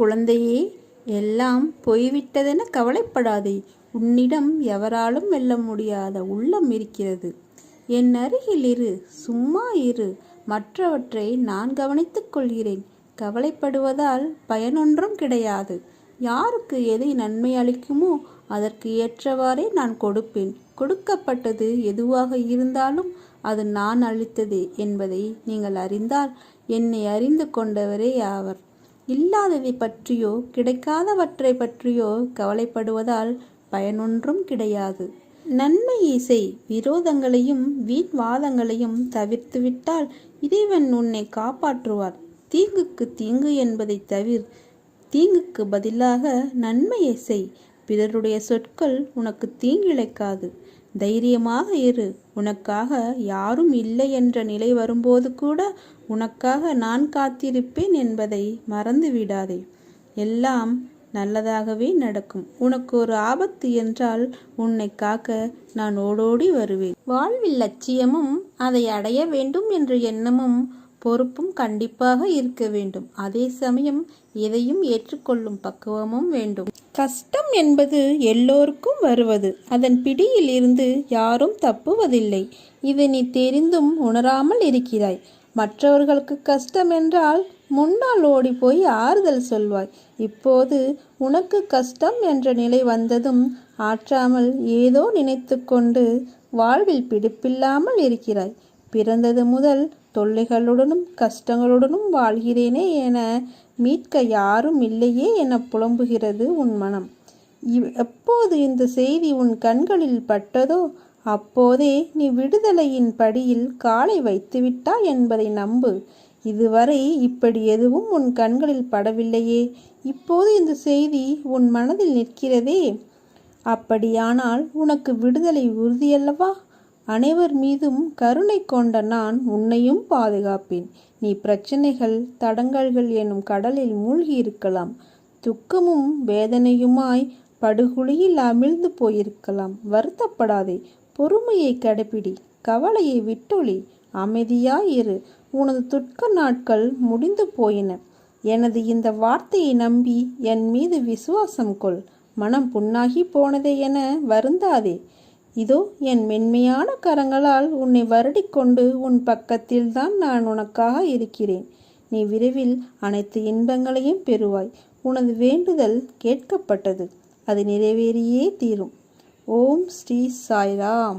குழந்தையே எல்லாம் போய்விட்டதென கவலைப்படாதே. உன்னிடம் எவராலும் வெல்ல முடியாத உள்ளம் இருக்கிறது. என் அருகில் இரு சும்மா இரு. மற்றவற்றை நான் கவனித்துக் கொள்கிறேன். கவலைப்படுவதால் பயனொன்றும் கிடையாது. யாருக்கு எதை நன்மை அளிக்குமோ அதற்கு ஏற்றவாறே நான் கொடுப்பேன். கொடுக்கப்பட்டது எதுவாக இருந்தாலும் அது நான் அளித்ததே என்பதை நீங்கள் அறிந்தால் என்னை அறிந்து கொண்டவரே ஆவர். இல்லாததை பற்றியோ கிடைக்காதவற்றை பற்றியோ கவலைப்படுவதால் பயனொன்றும் கிடையாது. நன்மையை செய். விரோதங்களையும் வீண் வாதங்களையும் தவிர்த்துவிட்டால் இறைவன் உன்னை காப்பாற்றுவார். தீங்குக்கு தீங்கு என்பதை தவிர. தீங்குக்கு பதிலாக நன்மையை செய். பிறருடைய சொற்கள் உனக்கு தீங்கிழைக்காது. தைரியமாக இரு. உனக்காக யாரும் இல்லை என்ற நிலை வரும்போது கூட உனக்காக நான் காத்திருப்பேன் என்பதை மறந்து விடாதே. எல்லாம் நல்லதாகவே நடக்கும். உனக்கு ஒரு ஆபத்து என்றால் உன்னை காக்க நான் ஓடோடி வருவேன். வாழ்வில் லட்சியமும் அதை அடைய வேண்டும் என்ற எண்ணமும் பொறுப்பும் கண்டிப்பாக இருக்க வேண்டும். அதே சமயம் எதையும் ஏற்றுக்கொள்ளும் பக்குவமும் வேண்டும். கஷ்டம் என்பது எல்லோருக்கும் வருவது. அதன் பிடியில் இருந்து யாரும் தப்புவதில்லை. இதை நீ தெரிந்தும் உணராமல் இருக்கிறாய். மற்றவர்களுக்கு கஷ்டம் என்றால் முன்னால் ஓடி போய் ஆறுதல் சொல்வாய். இப்போது உனக்கு கஷ்டம் என்ற நிலை வந்ததும் ஆற்றாமல் ஏதோ நினைத்து கொண்டு வாழ்வில் பிடிப்பில்லாமல் இருக்கிறாய். பிறந்தது முதல் தொல்லைகளுடனும் கஷ்டங்களுடனும் வாழ்கிறேனே என மீட்க யாரும் இல்லையே என புலம்புகிறது உன் மனம். இவ்- எப்போது இந்த செய்தி உன் கண்களில் பட்டதோ அப்போதே நீ விடுதலையின் படியில் காலை வைத்துவிட்டாய் என்பதை நம்பு. இதுவரை இப்படி எதுவும் உன் கண்களில் படவில்லையே. இப்போது இந்த செய்தி உன் மனதில் நிற்கிறதே. அப்படியானால் உனக்கு விடுதலை உறுதியல்லவா? அனைவர் மீதும் கருணை கொண்ட நான் உன்னையும் பாதுகாப்பேன். நீ பிரச்சனைகள் தடங்கல்கள் எனும் கடலில் மூழ்கி இருக்கலாம். துக்கமும் வேதனையுமாய் படுகுழியில் அமிழ்ந்து போயிருக்கலாம். வருத்தப்படாதே. பொறுமையை கடைப்பிடி. கவலையை விட்டொழி. அமைதியாயிரு உனது துட்க நாட்கள் முடிந்து போயின. எனது இந்த வார்த்தையை நம்பி என் மீது விசுவாசம் கொள். மனம் புண்ணாகி போனதே என வருந்தாதே. இதோ என் மென்மையான கரங்களால் உன்னை வருடிக்கொண்டு உன் பக்கத்தில்தான் நான் உனக்காக இருக்கிறேன். நீ விரைவில் அனைத்து இன்பங்களையும் பெறுவாய். உனது வேண்டுதல் கேட்கப்பட்டது. அது நிறைவேறியே தீரும். ஓம் ஸ்ரீ சாய்ராம்.